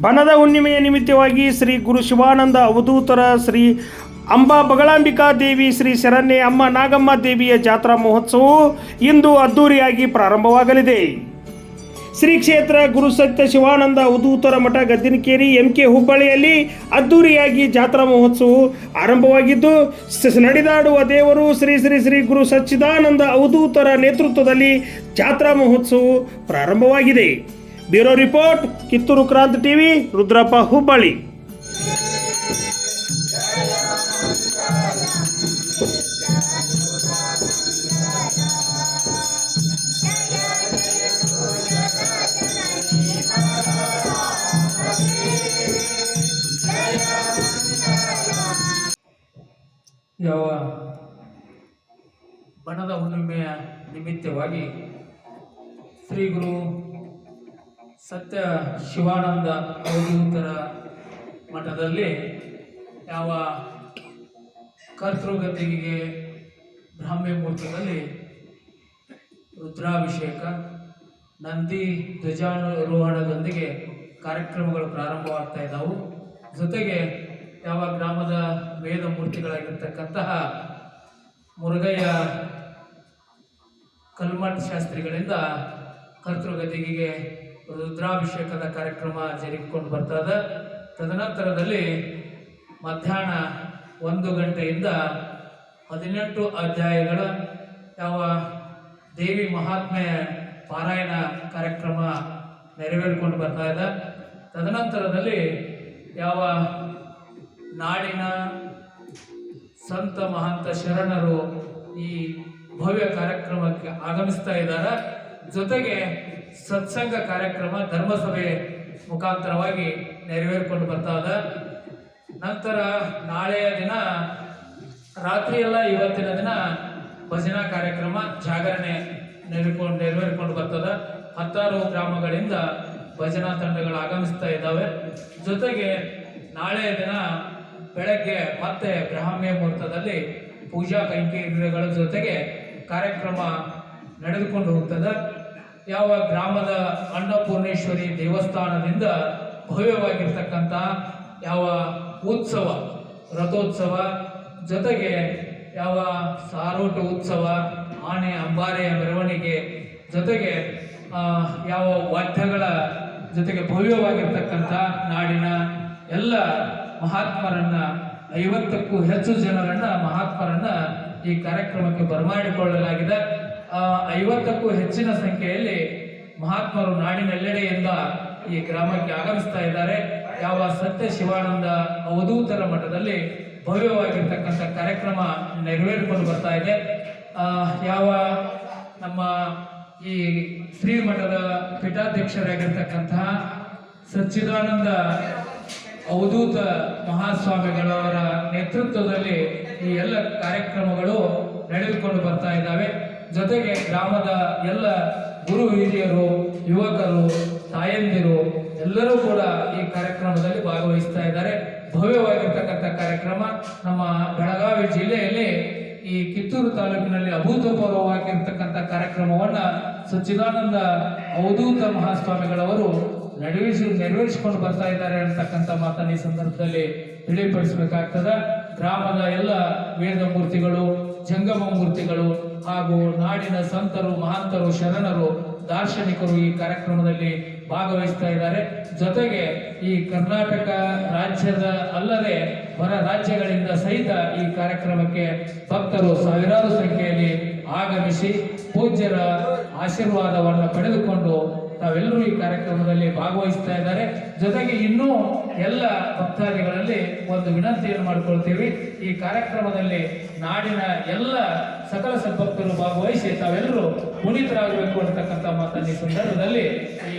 ಬನದ ಹುಣ್ಣಿಮೆಯ ನಿಮಿತ್ತವಾಗಿ ಶ್ರೀ ಗುರು ಶಿವಾನಂದ ಅವಧೂತರ ಶ್ರೀ ಅಂಬಾ ಬಗಳಾಂಬಿಕಾ ದೇವಿ ಶ್ರೀ ಶರಣ್ಯ ಅಮ್ಮ ನಾಗಮ್ಮ ದೇವಿಯ ಜಾತ್ರಾ ಮಹೋತ್ಸವವು ಇಂದು ಅದ್ದೂರಿಯಾಗಿ ಪ್ರಾರಂಭವಾಗಲಿದೆ. ಶ್ರೀ ಕ್ಷೇತ್ರ ಗುರು ಸತ್ಯ ಶಿವಾನಂದ ಉದೂತರ ಮಠ ಗದ್ದಿನಕೇರಿ ಎಂ ಕೆ ಹುಬ್ಬಳ್ಳಿಯಲ್ಲಿ ಅದ್ದೂರಿಯಾಗಿ ಜಾತ್ರಾ ಮಹೋತ್ಸವವು ಆರಂಭವಾಗಿದ್ದು ನಡೆದಾಡುವ ದೇವರು ಶ್ರೀ ಶ್ರೀ ಶ್ರೀ ಗುರು ಸಚ್ಚಿದಾನಂದ ಅವಧೂತರ ನೇತೃತ್ವದಲ್ಲಿ ಜಾತ್ರಾ ಮಹೋತ್ಸವವು ಪ್ರಾರಂಭವಾಗಿದೆ. ಬ್ಯೂರೋ ರಿಪೋರ್ಟ್ ಕಿತ್ತೂರು ಕ್ರಾಂತಿ ಟಿವಿ ರುದ್ರಪ್ಪ ಹುಬ್ಬಳ್ಳಿ ಯಾವ ಬಣದ ಹುಣ್ಣಿಮೆಯ ನಿಮಿತ್ತವಾಗಿ ಶ್ರೀ ಗುರು ಸತ್ಯ ಶಿವಾನಂದ ಅವಧೂತರ ಮಠದಲ್ಲಿ ಯಾವ ಕರ್ತೃಗತಿಗೆ ಬ್ರಾಹ್ಮ್ಯ ಮುಹೂರ್ತದಲ್ಲಿ ರುದ್ರಾಭಿಷೇಕ, ನಂದಿ ಧ್ವಜಾರೋಹಣದೊಂದಿಗೆ ಕಾರ್ಯಕ್ರಮಗಳು ಪ್ರಾರಂಭವಾಗ್ತಾ ಇದ್ದಾವೆ. ಜೊತೆಗೆ ಯಾವ ಗ್ರಾಮದ ವೇದ ಮೂರ್ತಿಗಳಾಗಿರ್ತಕ್ಕಂತಹ ಮುರುಗಯ್ಯ ಕಲ್ಮಠ ಶಾಸ್ತ್ರಿಗಳಿಂದ ಕರ್ತೃಗದಿಗೆ ರುದ್ರಾಭಿಷೇಕದ ಕಾರ್ಯಕ್ರಮ ಜರುಗಿಕೊಂಡು ಇದೆ. ತದನಂತರದಲ್ಲಿ ಮಧ್ಯಾಹ್ನ ಒಂದು ಗಂಟೆಯಿಂದ ಹದಿನೆಂಟು ಅಧ್ಯಾಯಗಳ ಯಾವ ದೇವಿ ಮಹಾತ್ಮೆಯ ಪಾರಾಯಣ ಕಾರ್ಯಕ್ರಮ ನೆರವೇರಿಕೊಂಡು ಬರ್ತಾ ಇದೆ. ತದನಂತರದಲ್ಲಿ ಯಾವ ನಾಡಿನ ಸಂತ ಮಹಾಂತ ಶರಣರು ಈ ಭವ್ಯ ಕಾರ್ಯಕ್ರಮಕ್ಕೆ ಆಗಮಿಸ್ತಾ ಇದ್ದಾರೆ. ಜೊತೆಗೆ ಸತ್ಸಂಗ ಕಾರ್ಯಕ್ರಮ ಧರ್ಮಸಭೆ ಮುಖಾಂತರವಾಗಿ ನೆರವೇರಿಕೊಂಡು ಬರ್ತಾ ಇದೆ. ನಂತರ ನಾಳೆಯ ದಿನ ರಾತ್ರಿ ಎಲ್ಲ ಇವತ್ತಿನ ದಿನ ಭಜನಾ ಕಾರ್ಯಕ್ರಮ ಜಾಗರಣೆ ನೆರವೇರಿಕೊಂಡು ನೆರವೇರಿಕೊಂಡು ಬರ್ತದೆ. ಹತ್ತಾರು ಗ್ರಾಮಗಳಿಂದ ಭಜನಾ ತಂಡಗಳು ಆಗಮಿಸ್ತಾ ಇದ್ದಾವೆ. ಜೊತೆಗೆ ನಾಳೆಯ ದಿನ ಬೆಳಗ್ಗೆ ಮತ್ತೆ ಬ್ರಾಹ್ಮ್ಯ ಮುಹೂರ್ತದಲ್ಲಿ ಪೂಜಾ ಕೈಂಕರ್ಯಗಳ ಜೊತೆಗೆ ಕಾರ್ಯಕ್ರಮ ನಡೆದುಕೊಂಡು ಹೋಗ್ತದೆ. ಯಾವ ಗ್ರಾಮದ ಅನ್ನಪೂರ್ಣೇಶ್ವರಿ ದೇವಸ್ಥಾನದಿಂದ ಭವ್ಯವಾಗಿರ್ತಕ್ಕಂಥ ಯಾವ ಉತ್ಸವ, ರಥೋತ್ಸವ, ಜೊತೆಗೆ ಯಾವ ಸಾರೋಟ ಉತ್ಸವ, ಆನೆ, ಅಂಬಾರೆಯ ಮೆರವಣಿಗೆ, ಜೊತೆಗೆ ಯಾವ ವಾದ್ಯಗಳ ಜೊತೆಗೆ ಭವ್ಯವಾಗಿರ್ತಕ್ಕಂಥ ನಾಡಿನ ಎಲ್ಲ ಮಹಾತ್ಮರನ್ನ, ಐವತ್ತಕ್ಕೂ ಹೆಚ್ಚು ಜನರನ್ನ ಮಹಾತ್ಮರನ್ನ ಈ ಕಾರ್ಯಕ್ರಮಕ್ಕೆ ಬರಮಾಡಿಕೊಳ್ಳಲಾಗಿದೆ. ಐವತ್ತಕ್ಕೂ ಹೆಚ್ಚಿನ ಸಂಖ್ಯೆಯಲ್ಲಿ ಮಹಾತ್ಮರು ನಾಡಿನೆಲ್ಲೆಡೆಯಿಂದ ಈ ಗ್ರಾಮಕ್ಕೆ ಆಗಮಿಸ್ತಾ ಇದ್ದಾರೆ. ಯಾವ ಸತ್ಯ ಶಿವಾನಂದ ಅವಧೂತರ ಮಠದಲ್ಲಿ ಭವ್ಯವಾಗಿರ್ತಕ್ಕಂಥ ಕಾರ್ಯಕ್ರಮ ನೆರವೇರಿಕೊಂಡು ಬರ್ತಾ ಇದೆ. ಯಾವ ನಮ್ಮ ಈ ಶ್ರೀ ಮಠದ ಪೀಠಾಧ್ಯಕ್ಷರಾಗಿರ್ತಕ್ಕಂತಹ ಸಚ್ಚಿದಾನಂದ ಅವಧೂತ ಮಹಾಸ್ವಾಮಿಗಳವರ ನೇತೃತ್ವದಲ್ಲಿ ಈ ಎಲ್ಲ ಕಾರ್ಯಕ್ರಮಗಳು ನಡೆದುಕೊಂಡು ಬರ್ತಾ ಇದ್ದಾವೆ. ಜೊತೆಗೆ ಗ್ರಾಮದ ಎಲ್ಲ ಗುರು ಹಿರಿಯರು, ಯುವಕರು, ತಾಯಂದಿರು, ಎಲ್ಲರೂ ಕೂಡ ಈ ಕಾರ್ಯಕ್ರಮದಲ್ಲಿ ಭಾಗವಹಿಸ್ತಾ ಇದ್ದಾರೆ. ಭವ್ಯವಾಗಿರ್ತಕ್ಕಂಥ ಕಾರ್ಯಕ್ರಮ. ನಮ್ಮ ಬೆಳಗಾವಿ ಜಿಲ್ಲೆಯಲ್ಲಿ ಈ ಕಿತ್ತೂರು ತಾಲೂಕಿನಲ್ಲಿ ಅಭೂತಪೂರ್ವವಾಗಿರ್ತಕ್ಕಂಥ ಕಾರ್ಯಕ್ರಮವನ್ನ ಸಚ್ಚಿದಾನಂದ ಅವಧೂತ ಮಹಾಸ್ವಾಮಿಗಳವರು ನಡೆಸಿ ನೆರವೇರಿಸಿಕೊಂಡು ಬರ್ತಾ ಇದ್ದಾರೆ ಅಂತಕ್ಕಂಥ ಮಾತನ್ನು ಈ ಸಂದರ್ಭದಲ್ಲಿ ತಿಳಿಪಡಿಸಬೇಕಾಗ್ತದೆ. ಗ್ರಾಮದ ಎಲ್ಲ ವೇದ ಮೂರ್ತಿಗಳು ಜಂಗಮ ಮೂರ್ತಿಗಳು ಹಾಗೂ ನಾಡಿನ ಸಂತರು, ಮಹಾಂತರು, ಶರಣರು, ದಾರ್ಶನಿಕರು ಈ ಕಾರ್ಯಕ್ರಮದಲ್ಲಿ ಭಾಗವಹಿಸ್ತಾ ಇದ್ದಾರೆ. ಜೊತೆಗೆ ಈ ಕರ್ನಾಟಕ ರಾಜ್ಯದ ಅಲ್ಲದೆ ಹೊರ ರಾಜ್ಯಗಳಿಂದ ಸಹಿತ ಈ ಕಾರ್ಯಕ್ರಮಕ್ಕೆ ಭಕ್ತರು ಸಾವಿರಾರು ಸಂಖ್ಯೆಯಲ್ಲಿ ಆಗಮಿಸಿ ಪೂಜ್ಯರ ಆಶೀರ್ವಾದವನ್ನು ಪಡೆದುಕೊಂಡು ತಾವೆಲ್ಲರೂ ಈ ಕಾರ್ಯಕ್ರಮದಲ್ಲಿ ಭಾಗವಹಿಸ್ತಾ ಇದ್ದಾರೆ. ಜೊತೆಗೆ ಇನ್ನೂ ಎಲ್ಲ ಭಕ್ತಾದಿಗಳಲ್ಲಿ ಒಂದು ವಿನಂತಿಯನ್ನು ಮಾಡಿಕೊಳ್ತೀವಿ. ಈ ಕಾರ್ಯಕ್ರಮದಲ್ಲಿ ನಾಡಿನ ಎಲ್ಲ ಸಕಲ ಸದ್ಭಕ್ತರು ಭಾಗವಹಿಸಿ ತಾವೆಲ್ಲರೂ ಪುನೀತರಾಗಬೇಕು ಅಂತಕ್ಕಂಥ ಮಾತನ್ನು ಈ ಸಂದರ್ಭದಲ್ಲಿ ಈ